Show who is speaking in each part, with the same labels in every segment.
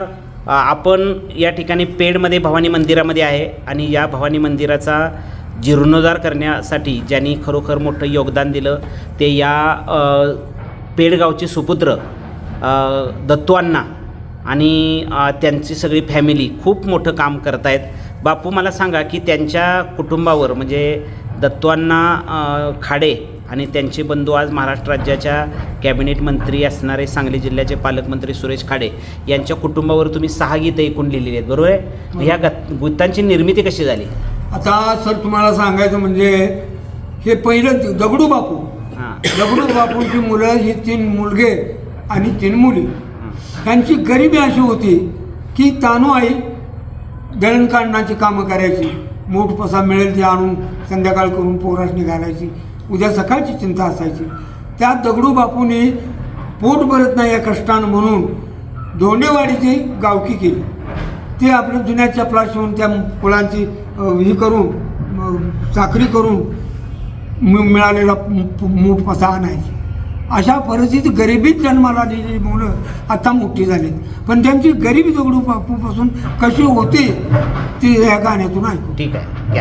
Speaker 1: तर आपण या ठिकाणी पेडमध्ये भवानी मंदिरामध्ये आहे आणि या भवानी मंदिराचा जीर्णोद्धार करण्यासाठी ज्यांनी खरोखर मोठं योगदान दिलं ते या पेडगावचे सुपुत्र अ, दत्तवांना आणि त्यांची सगळी फॅमिली खूप मोठं काम करत आहेत बापू मला सांगा की त्यांच्या कुटुंबावर म्हणजे दत्तवांना खाडे आणि त्यांचे बंधू आज महाराष्ट्र राज्याच्या कॅबिनेट मंत्री असणारे सांगली जिल्ह्याचे पालकमंत्री सुरेश खाडे यांच्या कुटुंबावर तुम्ही सहा गीतं एकूण लिहिलेली आहेत बरोबर आहे? ह्या गत गीतांची निर्मिती कशी झाली?
Speaker 2: आता सर तुम्हाला सांगायचं म्हणजे हे पहिलं दगडू बापू.
Speaker 1: हां.
Speaker 2: दगडू बापूंची मुलं ही तीन मुलगे आणि तीन मुली. त्यांची गरिबी अशी होती की तानू आई दळणकांडणाची कामं करायची. मूठ पसा मिळेल ते आणून संध्याकाळ करून पोरासनी घालायची. उद्या सकाळची चिंता असायची. त्या दगडू बापूने पोट भरत नाही या कष्टानं म्हणून धोंडेवाडीची गावकी केली. ते आपल्या जुन्या चपला शिवून त्या फुलांची हे ही करून साखरी करून मिळालेला मूठ पसा आणायची. अशा परिस्थितीत गरिबीत जन्माला आलेली मुलं आता मोठी झालीत. पण त्यांची गरिबी दगडू बापूपासून कशी होती ती ह्या गाण्यातून ऐकू.
Speaker 1: ठीक आहे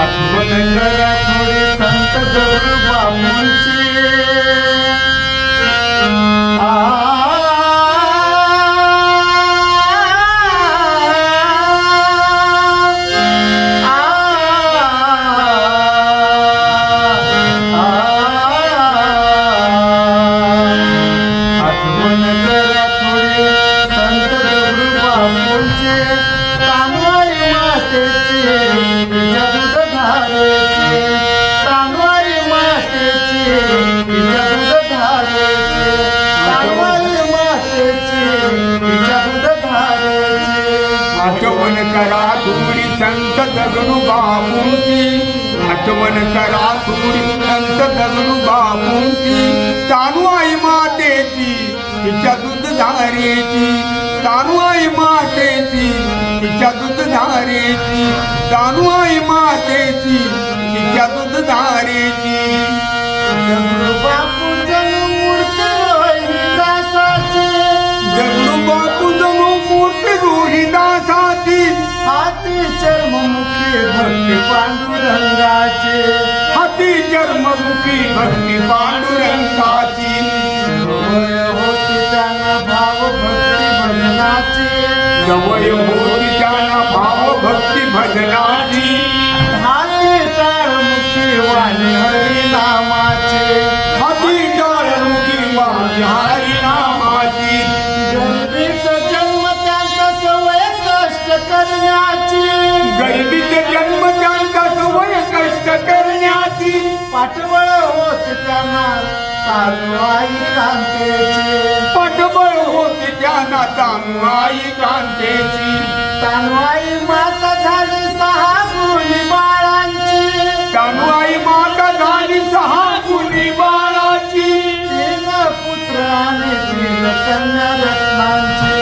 Speaker 3: आठवण करा थोडी संत गौर बापूंची आठवण करा थोडी संत दगडू बापूंची
Speaker 2: आठवण करा थोडी संत दगडू बापूंची तानू आई मातेची तिच्या दूध धारेची तानू आई मातेची तिच्या दूध धारेची तानू आई मातेची तिच्या दूध धारेची
Speaker 3: भक्ती पांडुरंगाचे.
Speaker 2: हाती जन्ममुखी भक्ती पांडुरंगाची.
Speaker 3: होती त्यांना भाव भक्ती भजनाची.
Speaker 2: जवळ
Speaker 3: तालू आई कांतेचे
Speaker 2: होती त्यांना आई
Speaker 3: माता झाली सहा गुणी बाळांची.
Speaker 2: तानू आई माता झाली सहा गुणी बाळाची.
Speaker 3: तीन पुत्र आणि तीन कन्या रत्नांची.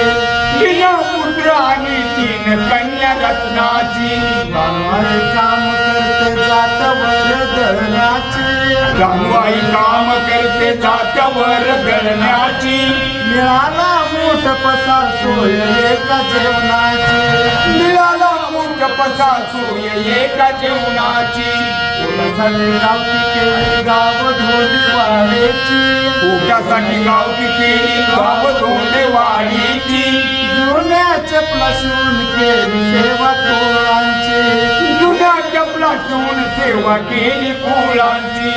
Speaker 2: तीन पुत्र आणि तीन कन्या रत्नाची.
Speaker 3: तानवाई काम करते जात वर धरणाची
Speaker 2: रामबाई काम करते जात्यावर गणण्याची.
Speaker 3: मिळाला मोठ पसार सोय एका जेवणाची.
Speaker 2: मिळाला मोठ पसा सोय एका जेवणाची.
Speaker 3: गाव धोडी
Speaker 2: पोटासाठी केली गाव धोंडे वाडीची
Speaker 3: जुन्या चपला शिवून केली सेवा पोळांची
Speaker 2: जुन्या चपला सेवा केली पोळांची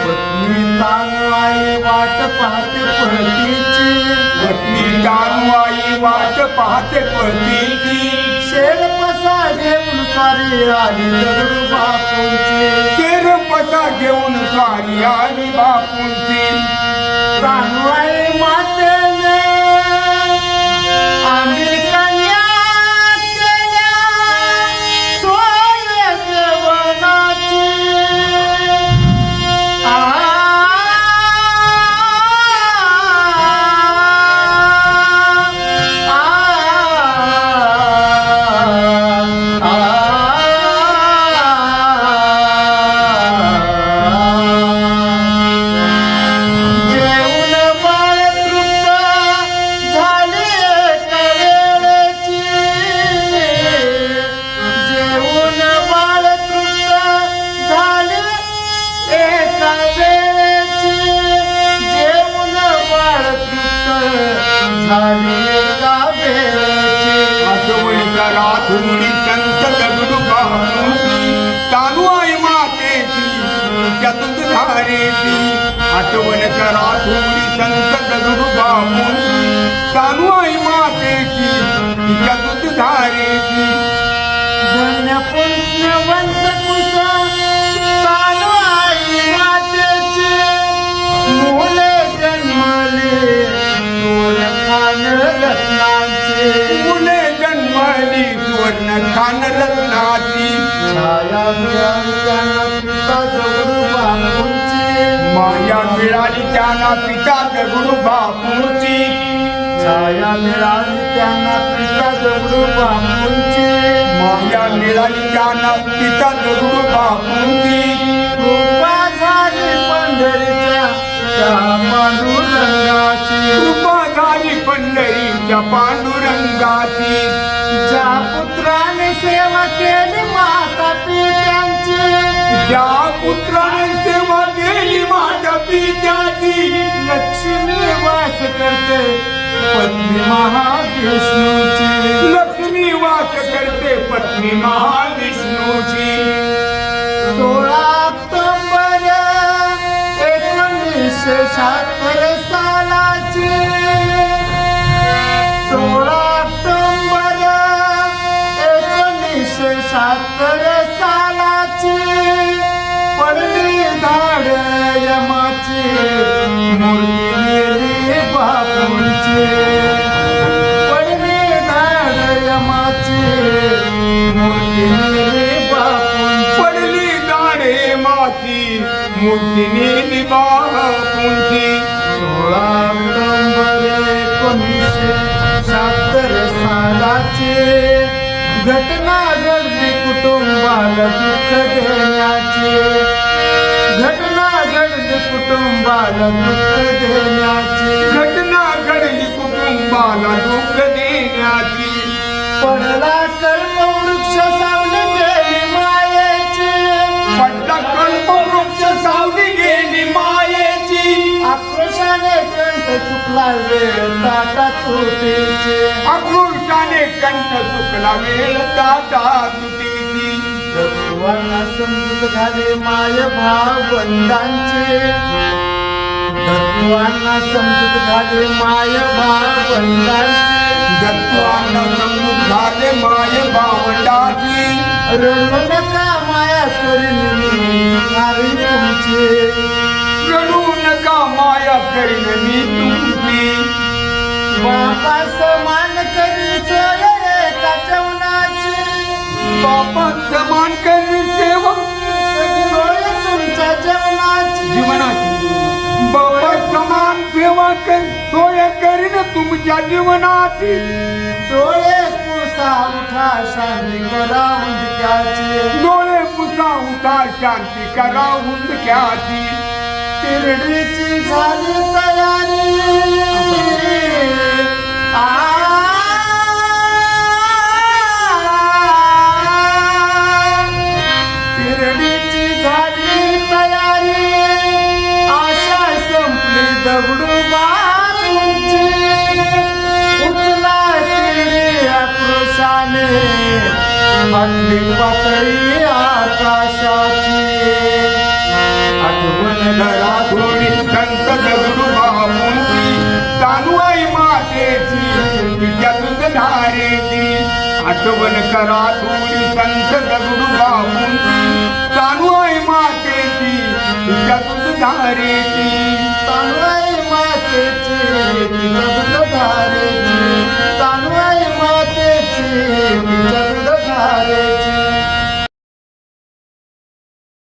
Speaker 3: पत्नी तानवाई वाट पाहते पतीची.
Speaker 2: पत्नी तानवाई वाट पाहते पतीची.
Speaker 3: शेर पसा घेऊन सारी आली दगडू बापूंची.
Speaker 2: शेर पसा घेऊन सारी आली बापूंची.
Speaker 3: तानवाई रत्नाची छाया मिळाली त्यांना पिता दगडू बापूंची.
Speaker 2: माया मिळाली त्यांना पिता दगडू बापूंची.
Speaker 3: छाया मिळाली त्यांना पिता दगडू बापूंची.
Speaker 2: माया मिळाली त्यांना पिता दगडू बापूंची.
Speaker 3: कृपा झाली पंढरीच्या पांडुरंगाची.
Speaker 2: कृपा झाली पंढरीच्या पांडुरंगाची.
Speaker 3: ज्या पुत्राने सेवा केली माता पित्यांची.
Speaker 2: ज्या पुत्राने सेवा केली माझ्या पित्याची.
Speaker 3: लक्ष्मी वास करते पत्नी महाविष्णूची.
Speaker 2: लक्ष्मी वास करते पत्नी महाविष्णूची.
Speaker 3: सोळा ऑक्टोबर एकोणीसशे शहात्तर घटना घडली कुटुंबाला दुःख देण्याची. घटना घडली कुटुंबाला दुःख देण्याची.
Speaker 2: घटना घडली कुटुंबाला दुःख देण्याची.
Speaker 3: पडला कर्म सुकला वेळ ताटा तुटीची
Speaker 2: आक्रोशाने कंठ सुकला वेळ ताटा तुटीची.
Speaker 3: दत्वाला समजूत झाले माय भावंडांचे दत्वाला समजूत झाले माय भावंडांचे
Speaker 2: दत्वाला समजूत झाले माय भावंडाची
Speaker 3: रडू नका माया करीन मी तुमचे.
Speaker 2: रडू नका माया करीन मी
Speaker 3: बापा समान करी सोय एका जेवणाची
Speaker 2: बापा समान करी सेवा
Speaker 3: सोय तुमच्या जेवणाची.
Speaker 2: जीवनाची. बाबा समान सेवा कर सोय करीन तुमच्या जीवनाची.
Speaker 3: डोळे पुसा उठा शांती करा उंदक्याची.
Speaker 2: डोळे पुसा उठा शांती करा हुंदक्याची
Speaker 3: तिरडीची झाली तयारी. वाटली पातळी आकाशाची. आठवण
Speaker 2: घरा थोडी संत दगडू बापूंची तानू आई मातेची तिच्या दूध धारेची. आठवण करा थोडी संत दगडू बापूंची तानू आई मातेची तिच्या दूध धारेची.